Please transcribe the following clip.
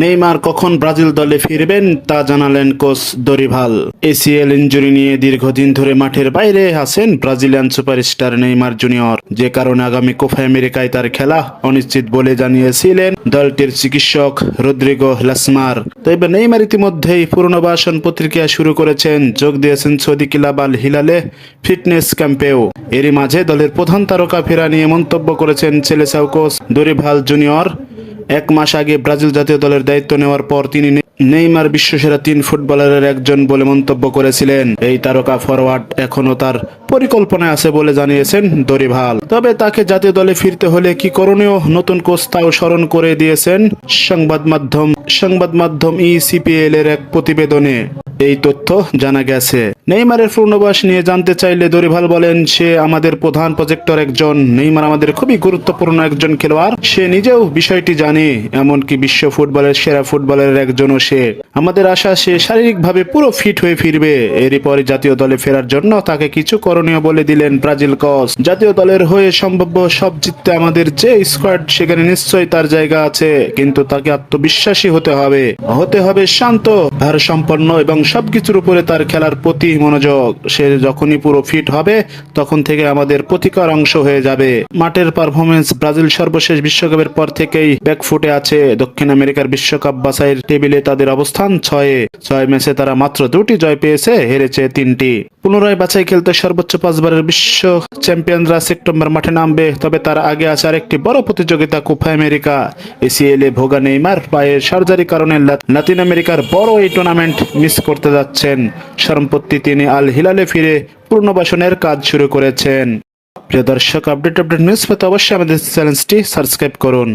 Neymar কখন Brazil দলে ফিরবেন তা জানালেন কোচ দরিভাল। এসিএল ইঞ্জুরি নিয়ে দীর্ঘদিন ধরে মাঠের বাইরে আছেন ব্রাজিলিয়ান সুপারস্টার নেইমার জুনিয়র। যে কারণে আগামী কোফা আমেরিকায় তার খেলা অনিশ্চিত বলে জানিয়েছিলেন দলটির চিকিৎসক রদ্রিগো লাসমার। তবে নেইমার ইতিমধ্যেই পুনর্বাসন প্রতিক্রিয়া শুরু করেছেন, যোগ দিয়েছেন সৌদি ক্লাব আল হিলালে ফিটনেস ক্যাম্পেও। এরই মাঝে দলের প্রধান তারকা ফেরা নিয়ে মন্তব্য করেছেন ছেলেসাও কোচ দরিভাল জুনিয়র। এক মাস আগে ব্রাজিল জাতীয় দলের দায়িত্ব নেওয়ার পর তিনি নেইমার বিশ্বসেরা তিন ফুটবলারের একজন বলে মন্তব্য করেছিলেন। এই তারকা ফরওয়ার্ড এখনও তার পরিকল্পনায় আছে বলে জানিয়েছেন দরিভাল। তবে তাকে জাতীয় দলে ফিরতে হলে কি করণীয়? নতুন কোচ তাও স্মরণ করে দিয়েছেন সংবাদ মাধ্যম সংবাদ মাধ্যম ইসিপিএল এর এক প্রতিবেদনে। এই তথ্য জানা গেছে। নেইমারের পূর্ণবাস নিয়ে জানতে চাইলে দরিভাল বলেন, সে আমাদের প্রধান প্রজেক্টর একজন। নেইমার আমাদের খুবই গুরুত্বপূর্ণ একজন খেলোয়াড়। সে নিজেও বিষয়টি জানে, এমনকি বিশ্ব ফুটবলের সেরা ফুটবলের একজনও সে। আমাদের আশা, সে শারীরিকভাবে পুরো ফিট হয়ে ফিরবে। এরই পরে জাতীয় দলে ফেরার জন্য তাকে কিছু করণীয় বলে দিলেন ব্রাজিল কস জাতীয় দলের হয়ে সম্ভাব্য সব জিততে আমাদের যে স্কোয়াড, সেখানে নিশ্চয়ই তার জায়গা আছে। কিন্তু তাকে আত্মবিশ্বাসী হতে হবে। হতে হবে শান্ত ভার সম্পন্ন সবকিছুর উপরে তার খেলার প্রতি মনোযোগ। সে যখনই পুরো ফিট হবে, তখন থেকে আমাদের প্রতিকার অংশ হয়ে যাবে। মাঠের পারফরমেন্স ব্রাজিল সর্বশেষ বিশ্বকাপের পর থেকেই ব্যাকফুটে আছে। দক্ষিণ আমেরিকার বিশ্বকাপ বাছাইয়ের টেবিলে তাদের অবস্থান ছয়ে। ছয় ম্যাচে তারা মাত্র দুটি জয় পেয়েছে, হেরেছে তিনটি। পুনরায় বাছাই খেলতে সর্বোচ্চ পাঁচবারের বিশ্ব চ্যাম্পিয়নরা সেপ্টেম্বর মাঠে নামবে, তবে তার আগে আছে আরেকটি বড় প্রতিযোগিতা কোপা আমেরিকা। এসিএল এ ভোগা নেইমার পায়ের সার্জারি কারণে লাতিন আমেরিকার বড় এই টুর্নামেন্ট মিস করতে যাচ্ছেন। সম্পত্তি তিনি আল হিলালে ফিরে পুনর্বাসনের কাজ শুরু করেছেন। প্রিয় দর্শক, আপডেট আপডেট নিউজ পেতে অবশ্যই আমাদের চ্যানেলটি সাবস্ক্রাইব করুন।